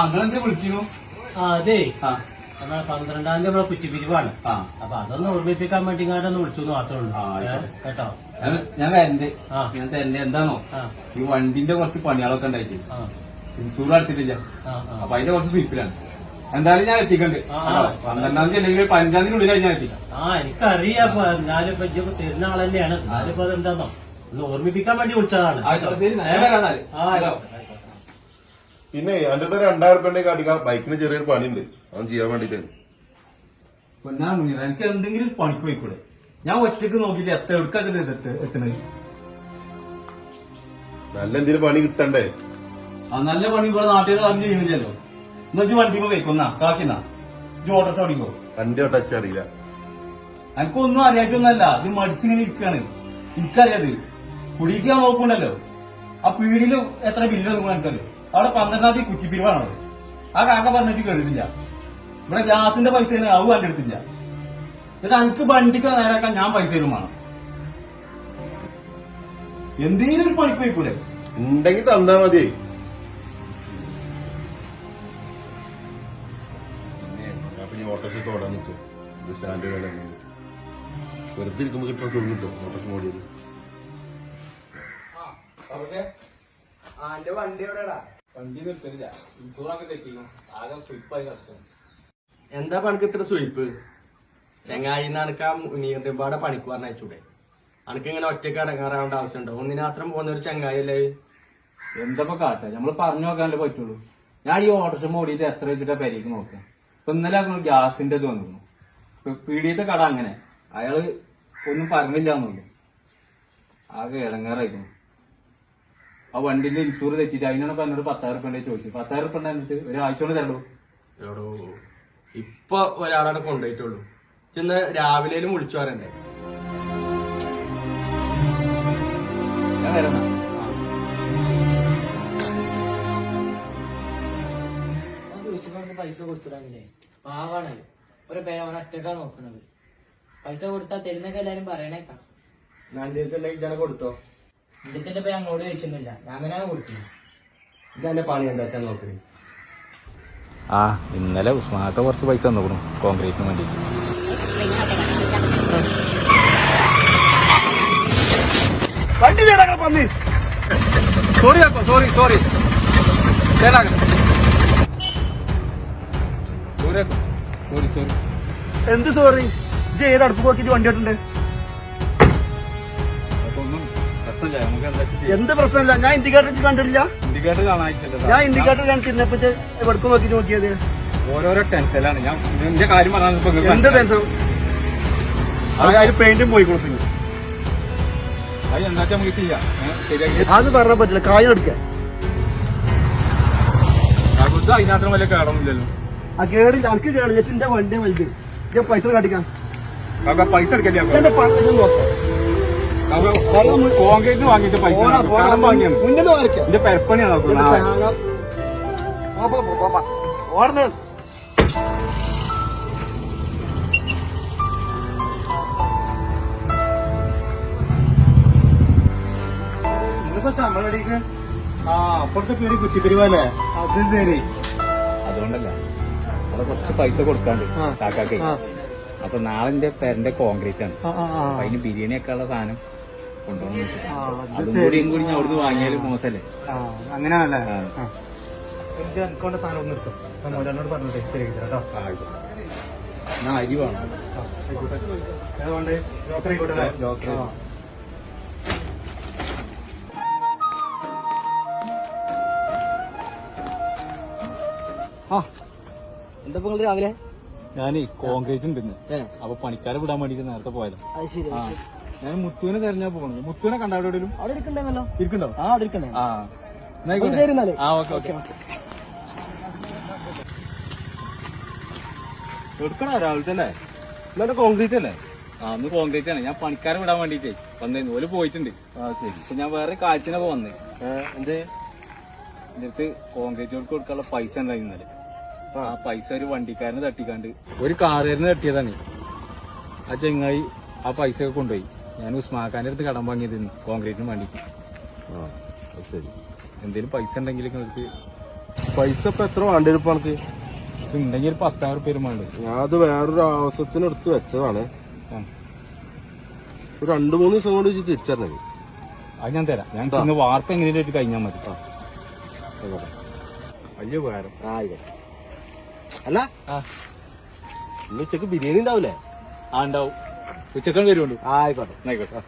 നിങ്ങളെന്താ വിളിച്ചിരുന്നു ആ അതെ. ആ. നമ്മളെ പന്ത്രണ്ടാം തീയതി നമ്മളെ കുറ്റിപ്പിരിവാണ്. ആ. അപ്പൊ അതൊന്ന് ഓർമ്മിപ്പിക്കാൻ വേണ്ടി ഇങ്ങോട്ടൊന്ന് വിളിച്ചു എന്ന് മാത്രമേ ഉള്ളൂ. ആ, ആയിക്കോട്ടെ. ഏ, കേട്ടോ? ഞാൻ ഞാൻ വരണ്ട്. ആ. ഞാൻ തന്നെ എന്താണോ ആ. ഈ വണ്ടിന്റെ കുറച്ച് പണികളൊക്കെ ഉണ്ടായിട്ട്. ആ. ഇൻഷൂർ അടിച്ചിട്ടില്ല. ആ ആ. അപ്പൊ അതിന്റെ കുറച്ച് സ്വീപ്പിലാണ് എന്തായാലും ഞാൻ എത്തിക്കണ്ട്. ആ? പന്ത്രണ്ടാം തീയതി അല്ലെങ്കിൽ പതിനഞ്ചാം തീയതി ഉള്ളിലായി ഞാൻ എത്തിക്കാം. ആ എനിക്കറിയാം. ഇപ്പൊ തരുന്ന ആളല്ലേ ആണ് അതെന്താന്നോ? ഒന്ന് ഓർമ്മിപ്പിക്കാൻ വേണ്ടി വിളിച്ചതാണ്. ആയിക്കോട്ടെ, ശരി, ഞാൻ വരാം എന്നാൽ. ആ, ആയിക്കോട്ടെ. പിന്നെ എന്റെ അടുത്ത് രണ്ടായിരം റുപ്യന്റെ അടിക്കാൻ ബൈക്കിന് ചെറിയൊരു പണിയുണ്ട്. അത് ചെയ്യാൻ വേണ്ടിട്ട്. പൊന്നാ മുനീറ എനിക്ക് എന്തെങ്കിലും പണി പണിക്ക് പോയിക്കൂടെ? ഞാൻ ഒറ്റയ്ക്ക് നോക്കിയിട്ട് എത്ര എടുക്കാതെ എത്തണത് നല്ല എന്തെങ്കിലും പണി കിട്ടണ്ടേ? ആ നല്ല പണി ഇവിടെ നാട്ടുകാർ ആരും ചെയ്യണില്ലല്ലോ എന്നാ വെച്ച് വണ്ടിമ വെക്കുന്ന കാക്കിന്നാ ജോട്ടസ് ഓടിക്കോ വണ്ടി ടച്ച് അറിയില്ല. എനിക്കൊന്നും അറിയാറ്റൊന്നല്ല ഇത് മടിച്ചിങ്ങനെ ഇരിക്കാണ്. എനിക്കറിയാത്. കുടിക്കാൻ നോക്കണ്ടല്ലോ ആ പീടിയിൽ എത്ര ബില്ല് നോക്കണം എനിക്കറിയോ? അവിടെ പന്ത്രണ്ടാം തീയതി കുറ്റിപ്പിരിവാണത് ആ കാക്ക പറഞ്ഞിട്ട് കേട്ടിട്ടില്ല. ഇവിടെ ഗ്യാസിന്റെ പൈസ അത് കണ്ടെടുത്തില്ല എന്നിട്ട് എനിക്ക് വണ്ടിക്ക് നേരാക്കാൻ ഞാൻ പൈസ തരും വേണം. എന്തെങ്കിലും ഒരു പണിക്ക് പോയിക്കൂടെ? ഉണ്ടെങ്കിൽ തന്നാ മതി. ആ പിന്നെ ഓട്ടോസ് തോടാൻ നിൽക്കും. സ്റ്റാൻഡ് പോലെ വെറുതെ ഇരിക്കുമ്പോ കിട്ടുന്ന സുഖം കിട്ടും ഓട്ടോസ് മോഡിയിൽ എന്റെ വണ്ടി എവിടെയാടാ? വണ്ടി നിർത്തുന്നില്ല ഇൻഷൂറൊക്കെ തെറ്റിക്കണം ആകെ കിടക്കുന്നു എന്താ പണിക്ക് ഇത്ര സുയിപ്പ് ചെങ്ങായി നനക്ക് ആ മുനീറിന്റെ പാടെ പണിക്ക് പറഞ്ഞയച്ചൂടെ അനക്ക് ഇങ്ങനെ ഒറ്റയ്ക്ക് അടങ്ങാറാവേണ്ട ആവശ്യമുണ്ടോ? ഒന്നിനാത്രം പോകുന്ന ഒരു ചെങ്ങായി അല്ലേ എന്തപ്പോ കാട്ടെ? നമ്മൾ പറഞ്ഞു നോക്കാനല്ലേ പറ്റുള്ളൂ. ഞാൻ ഈ ഓട്ടർഷ മോടിയിട്ട് എത്ര വെച്ചിട്ടാ പെരേക്ക് നോക്കാം? ഇപ്പൊ ഇന്നലെ ഗ്യാസിന്റെ ഇത് വന്നു ഇപ്പൊ പീടിയത്തെ കട അങ്ങനെ. അയാൾ ഒന്നും പറഞ്ഞില്ല എന്നുള്ളു ആകെ ഇടങ്ങാറായിരുന്നു ആ വണ്ടിന്റെ ഇൻഷൂർ തെറ്റിട്ട് അതിനാണ് ഇപ്പൊ എന്നോട് പത്തായിരം റുപ്യ ചോദിച്ചത്. പത്തായിരം റുപ്യ എന്നിട്ട് ഒരാഴ്ച കൊണ്ട് എടോ ഇപ്പൊ ഒരാളാണ് കൊണ്ടുപോയിട്ടുള്ളൂ ചെന്ന് രാവിലെയിലും വിളിച്ചു പറയണ്ടേ? ഞാൻ എന്നാ. ചോദിച്ചപ്പോ പൈസ കൊടുത്തിടാനില്ലേ? പാവാണ് ഒരു പേര് അവൻ ഒറ്റക്കാ നോക്കണത്. പൈസ കൊടുത്താ തരുന്നൊക്കെ എല്ലാരും പറയണേക്കാം. ഞാൻ കൊടുത്തോ? ഇതിന്റെ പേ അങ്ങോട്ട് ചോദിച്ചൊന്നുമില്ല. ഞാൻ തന്നെയാണ് കൊടുത്തത് ഇതെന്റെ പണി എന്താ വെച്ചാൽ നോക്കണേ ആ ഇന്നലെ ഉസ്മാക്ക കുറച്ച് പൈസ തന്നു കോൺക്രീറ്റിന് വേണ്ടി വണ്ടി ചേട്ടാ പന്നി. സോറി ആക്കോ സോറി സോറി ചേട്ടാ സോറി സോറി സോറി എന്ത് സോറി ഇജ്ജ് ഏത് അടുപ്പ് പോക്കിട്ട് വണ്ടി ഓട്ടുണ്ട് പ്രശ്നമില്ല നമുക്ക് എന്താ എന്ത് പ്രശ്നമില്ല? ഞാൻ ഇൻഡിക്കേറ്റർ കണ്ടിട്ടില്ല. ഇൻഡിക്കേറ്റർ കാണാനില്ല ഞാൻ ഇൻഡിക്കേറ്റർ തിന്നപ്പോ എവിടക്കും നോക്കി നോക്കിയത്? ഓരോരോ ടെൻഷനിലാണ് ഞാൻ എന്റെ കാര്യം പറഞ്ഞാൽ എന്ത്. ടെൻഷൻ പെയിന്റും പോയി കൊടുത്തു അത് എന്താച്ചാ നമുക്ക് ചെയ്യാം? അത് പറഞ്ഞാൽ പറ്റില്ല. കായം അതിനകത്ത് വലിയ കേടൊന്നുമില്ലല്ലോ. ആ കേടില്ല. എനിക്ക് കേടില്ല. എന്റെ വണ്ടി വലുത് ഞാൻ പൈസ കാട്ടിക്കാം. പൈസ എടുക്കല്ലേ കോൺക്രീറ്റ് വാങ്ങിയിട്ട് പൈസ വാങ്ങിയാണ് എന്റെ പെരപ്പണിയാണ് ഓടുന്നത്. നമ്മളടിക്ക് ആ അപ്പുറത്തെ പേര് കുറ്റിപ്പെരുവല്ലേ? അത് ശരി. അതുകൊണ്ടല്ല. അവിടെ കുറച്ച് പൈസ കൊടുക്കാണ്ട്. കാക്കാക്കേ. അപ്പൊ നാളെ എന്റെ പേരന്റെ കോൺക്രീറ്റ് ആണ്. അതിന് ബിരിയാണി ഒക്കെ ഉള്ള സാധനം. കൊണ്ടുപോകണം വെച്ചിട്ടാ. കൂടി ഞാൻ അവിടുന്ന് വാങ്ങിയാലും മോശമല്ലേ ആ, അങ്ങനെയാണല്ലേ. എനിക്കൊണ്ട് സാധനം ഒന്ന് എടുത്തോ? ഞാൻ മോനോട് പറഞ്ഞിട്ട് ശരിയാക്കി കേട്ടോ. എന്നാ അരി വേണം. ആയിക്കോട്ടെ? ആ. ആ. എന്താ നിങ്ങൾ രാവിലെ? ഞാനേ കോൺക്രീറ്റ് ഉണ്ട് അപ്പൊ പണിക്കാരെ വിടാൻ വേണ്ടിട്ട് നേരത്തെ പോയത്. ഞാൻ മുത്തുവിനെ തെരഞ്ഞാ പോകുന്നത് മുത്തുവിനെ കണ്ട അവിടെ എവിടെയും അവിടെ ഇരിക്കണ്ടല്ലോ ഇരിക്കണ്ടോ? ആ അവിടെ ഇരിക്കണ്ടേ. ആ. ശരി എന്നാൽ. ആ ഓക്കെ ഓക്കെ. എടുക്കണോ രാവിലെ തന്നെ ഇന്നലെ കോൺക്രീറ്റ് അല്ലേ? ആ ഒന്ന് കോൺക്രീറ്റ് ആണ്. ഞാൻ പണിക്കാരെ വിടാൻ വേണ്ടിട്ടേ വന്നേ ഓൽ പോയിട്ടുണ്ട്. ആ ശരി. പക്ഷെ ഞാൻ വേറെ കാഴ്ചനൊക്കെ വന്നേ. എന്തേ? എന്റെ അടുത്ത് കോൺക്രീറ്റ് വർക്ക് കൊടുക്കാനുള്ള പൈസ ഉണ്ടായിരുന്നാൽ ആ പൈസ ഒരു വണ്ടിക്കാരനെ തട്ടിക്കാണ്ട്. ഒരു കാറുകാരന് തട്ടിയതാണ്. ആ ചെങ്ങായി ആ പൈസ ഒക്കെ കൊണ്ടുപോയി. ഞാൻ ഉസ്മാക്കാന്റെ അടുത്ത് കടം വാങ്ങിയതിന് കോൺക്രീറ്റിന് വേണ്ടിട്ട് ആ ശരി. എന്തെങ്കിലും പൈസ ഉണ്ടെങ്കിൽ നിങ്ങൾക്ക് പൈസ ഇപ്പൊ എത്ര വേണ്ടി എനിക്ക് ഇപ്പൊ ഉണ്ടെങ്കിൽ ഒരു പത്തായിരം ഉറുപ്പ്യ വേണ്ട ഞാൻ അത് വേറൊരു ആവശ്യത്തിന് എടുത്ത് വെച്ചതാണ്. ഒരു രണ്ടു മൂന്ന് ദിവസം കൊണ്ട് വെച്ച് തിരിച്ചറിഞ്ഞത്. അത് ഞാൻ തരാം. ഞാൻ ഇന്ന് വാർപ്പ് എങ്ങനെയായിട്ട് കഴിഞ്ഞാൽ മതി. വലിയ ഉപകാരം. ആയിക്കോട്ടെ. അല്ല ഇന്ന് ഉച്ചയ്ക്ക് ബിരിയാണി ഉണ്ടാവില്ലേ ആ ഉണ്ടാവും. ഉച്ചക്കാൻ വരുമുണ്ട് ആയിക്കോട്ടെ. ആയിക്കോട്ടെ.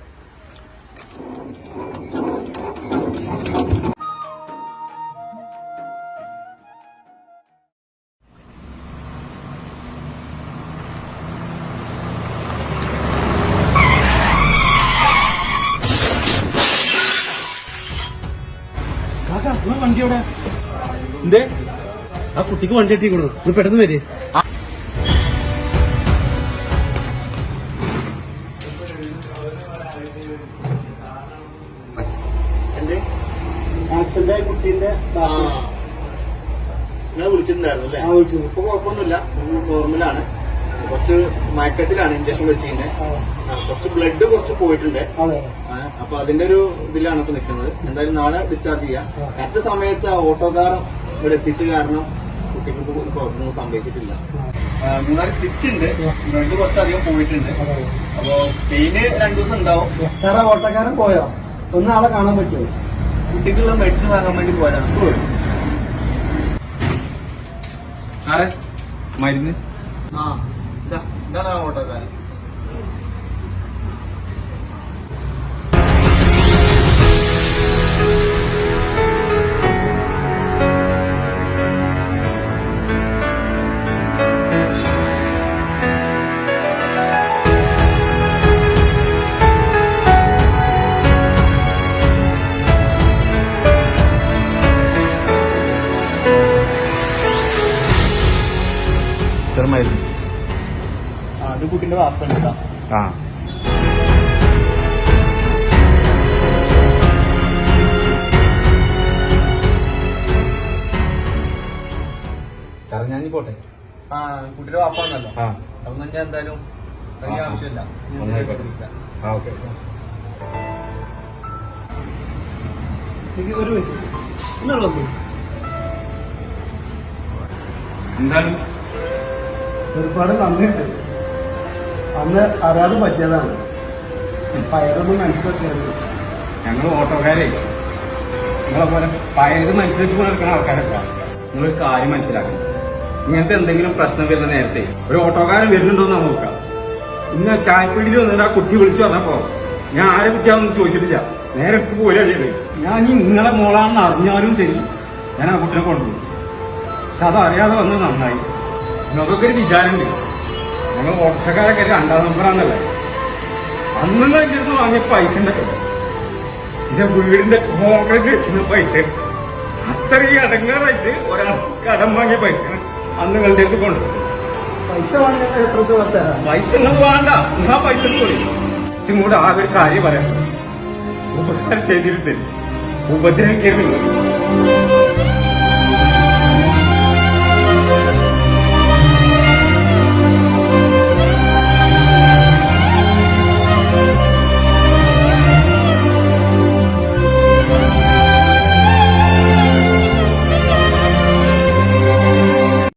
വണ്ടി എവിടെ? എന്തേ? ആ കുട്ടിക്ക് വണ്ടി എത്തിക്കണു ഇത് പെട്ടെന്ന് വരെ. ഞാൻ വിളിച്ചിട്ടുണ്ടായിരുന്നു അല്ലേ? വിളിച്ചു ഇപ്പൊ കുഴപ്പമൊന്നുമില്ല. നോർമലാണ് കുറച്ച് മയക്കത്തിലാണ് ഇഞ്ചക്ഷൻ വെച്ചിങ്ങനെ കുറച്ച് ബ്ലഡ് കുറച്ച് പോയിട്ടുണ്ട്. ആ, അപ്പൊ അതിന്റെ ഒരു ഇതിലാണ് ഇപ്പൊ നിൽക്കുന്നത്. എന്തായാലും നാളെ ഡിസ്ചാർജ് ചെയ്യാം. കറക്റ്റ് സമയത്ത് ആ ഓട്ടോക്കാരൻ ഇവിടെ എത്തിച്ച കാരണം കുട്ടിക്ക് കുഴപ്പമൊന്നും സംഭവിച്ചിട്ടില്ല. ആ, മൂന്നാൽ സ്റ്റിച്ച് ഉണ്ട്. ബ്ലഡ് കുറച്ചധികം പോയിട്ടുണ്ട്. അപ്പൊ പെയിന് രണ്ടു ദിവസം ഉണ്ടാവും. സാറേ ഓട്ടോക്കാരൻ പോയോ? ഒന്നാളെ കാണാൻ പറ്റുമോ? കുട്ടിക്കുള്ള മെഡിസിൻ വാങ്ങാൻ വേണ്ടി പോയതാണ്. സാറേ മരുന്ന്. ആ ഇതാ ഇതാണ് ഓട്ടോ ഓട്ടോക്കാരൻ. ആ വാർത്ത വാപ്പുണ്ട് കേട്ടോ. ആ. സാറേ ഞാൻ പോട്ടെ. ആ കുട്ടിയുടെ വാപ്പാണല്ലോ. ആ. അതൊന്നും ഞാൻ എന്തായാലും അതിന് ആ. ആവശ്യമില്ല. ഞാൻ നന്നായിക്കോട്ടെ. വിളിക്കാം. ആ ഓക്കെ. ഒരു എന്താണ് ഒരുപാട് നന്ദിയുണ്ട്. അന്ന് അറിയാതെ പറ്റിയതാണ്. പയറൊന്നും മനസ്സിലാക്കിയത് ഞങ്ങൾ ഓട്ടോക്കാരെ. നിങ്ങളെ പോലെ പയറ് മനസ്സിലാക്കി നടക്കുന്ന ആൾക്കാരൊക്കെ. നിങ്ങളൊരു കാര്യം മനസ്സിലാക്കണം. ഇങ്ങനത്തെ എന്തെങ്കിലും പ്രശ്നം വരുന്ന നേരത്തെ ഒരു ഓട്ടോക്കാരൻ വരുന്നുണ്ടോന്ന് നോക്കാം. ഇന്ന് ചായപ്പീടിയിൽ വന്നിട്ട് ആ കുട്ടി വിളിച്ചു വന്നപ്പോ ഞാൻ ആരെ കുട്ടിയാണെന്ന് ചോദിച്ചിട്ടില്ല. നേരെ എടുത്ത് പോരാ ഞാൻ ഈ നിങ്ങളെ മോളാണെന്ന് അറിഞ്ഞാലും ശരി ഞാൻ ആ കുട്ടിനെ കൊണ്ടുപോകും. പക്ഷെ അത് അറിയാതെ വന്നത് നന്നായി. നിങ്ങൾക്കൊക്കെ ഒരു വിചാരമുണ്ട്. ഞങ്ങൾ ഓട്ടോക്കാരൊക്കെ രണ്ടാം നമ്പറാന്നല്ലേ? അന്ന് എന്റെ അടുത്ത് വാങ്ങിയ പൈസ ഉണ്ടല്ലോ എന്റെ വീടിന്റെ കോൺക്രീറ്റ് വെച്ചിരുന്ന പൈസ. അത്രയും അടങ്ങാറായിട്ട് ഒരാൾ കടം വാങ്ങിയ പൈസ അന്ന് നിങ്ങളുടെ അടുത്ത് കൊണ്ടുപോയി പൈസ പൈസ നിങ്ങൾ വേണ്ട. നിങ്ങൾ പൈസ പോയി കൂടെ ആ ഒരു കാര്യം പറയാം ഉപകാരം ചെയ്തിരുത്തി ഉപദ്രവിക്കരുത്.